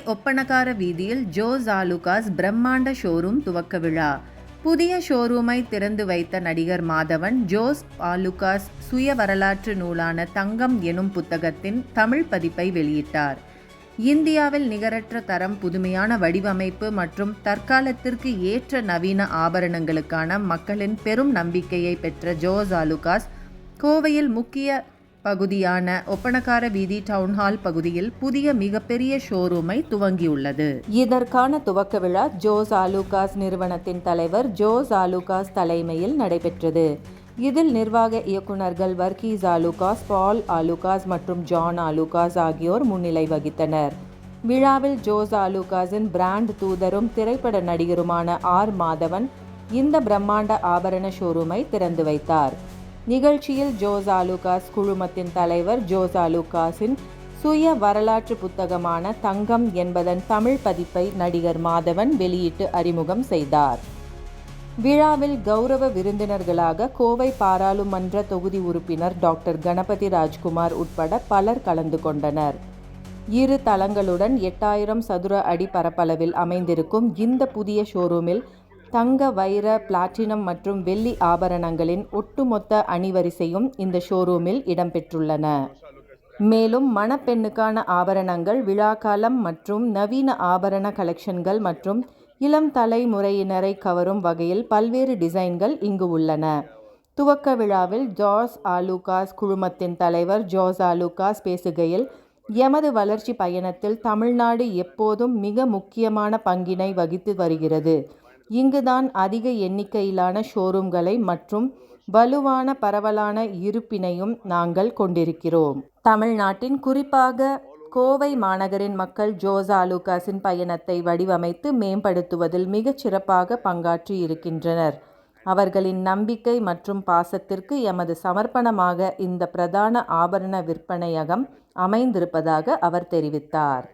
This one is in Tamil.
ஒப்பணக்கார வீதியில் ஜோஸ் ஆலுகாஸ் பிரம்மாண்ட ஷோரூம் துவக்க விழா. புதிய ஷோரூமை திறந்து வைத்த நடிகர் மாதவன் ஜோஸ் ஆலுகாஸ் சுய வரலாற்று நூலான தங்கம் எனும் புத்தகத்தின் தமிழ் பதிப்பை வெளியிட்டார். இந்தியாவில் நிகரற்ற தரம் புதுமையான வடிவமைப்பு மற்றும் தற்காலத்திற்கு ஏற்ற நவீன ஆபரணங்களுக்கான மக்களின் பெரும் நம்பிக்கையை பெற்ற ஜோஸ் ஆலுகாஸ் கோவையில் முக்கிய பகுதியான ஒப்பனக்கார வீதி டவுன்ஹால் பகுதியில் புதிய மிகப்பெரிய ஷோரூமை துவங்கியுள்ளது. இதற்கான துவக்க விழா ஜோஸ் ஆலுகாஸ் நிறுவனத்தின் தலைவர் ஜோஸ் ஆலுகாஸ் தலைமையில் நடைபெற்றது. இதில் நிர்வாக இயக்குநர்கள் வர்கீஸ் ஆலுகாஸ் பால் ஆலுகாஸ் மற்றும் ஜான் ஆலுகாஸ் ஆகியோர் முன்னிலை வகித்தனர். விழாவில் ஜோஸ் ஆலுகாஸின் பிராண்ட் தூதரும் திரைப்பட நடிகருமான ஆர் மாதவன் இந்த பிரம்மாண்ட ஆபரண ஷோரூமை திறந்து வைத்தார். நிகழ்ச்சியில் ஜோசா லூகாஸ் குழுமத்தின் தலைவர் ஜோஸ் லூகாஸின் சுய வரலாற்று புத்தகமான தங்கம் என்பதன் தமிழ் பதிப்பை நடிகர் மாதவன் வெளியிட்டு அறிமுகம் செய்தார். விழாவில் கௌரவ விருந்தினர்களாக கோவை பாராளுமன்ற தொகுதி உறுப்பினர் டாக்டர் கணபதி ராஜ்குமார் உட்பட பலர் கலந்து கொண்டனர். இரு தளங்களுடன் எட்டாயிரம் சதுர அடி பரப்பளவில் அமைந்திருக்கும் இந்த புதிய ஷோரூமில் தங்க வைர பிளாட்டினம் மற்றும் வெள்ளி ஆபரணங்களின் ஒட்டுமொத்த அணிவரிசையும் இந்த ஷோரூமில் இடம்பெற்றுள்ளன. மேலும் மணப்பெண்ணுக்கான ஆபரணங்கள் விழாக்காலம் மற்றும் நவீன ஆபரண கலெக்ஷன்கள் மற்றும் இளம் தலைமுறையினரை கவரும் வகையில் பல்வேறு டிசைன்கள் இங்கு உள்ளன. துவக்க விழாவில் ஜார்ஸ் ஆலுகாஸ் குழுமத்தின் தலைவர் ஜார்ஸ் ஆலுகாஸ் பேசுகையில் எமது வளர்ச்சி பயணத்தில் தமிழ்நாடு எப்போதும் மிக முக்கியமான பங்கினை வகித்து வருகிறது. இங்குதான் அதிக எண்ணிக்கையிலான ஷோரூம்களை மற்றும் வலுவான பரவலான இருப்பினையும் நாங்கள் கொண்டிருக்கிறோம். தமிழ்நாட்டின் குறிப்பாக கோவை மாநகரின் மக்கள் ஜோசா லூகாஸின் பயணத்தை வடிவமைத்து மேம்படுத்துவதில் மிகச் சிறப்பாக பங்காற்றி இருக்கின்றனர். அவர்களின் நம்பிக்கை மற்றும் பாசத்திற்கு எமது சமர்ப்பணமாக இந்த பிரதான ஆபரண விற்பனையகம் அமைந்திருப்பதாக அவர் தெரிவித்தார்.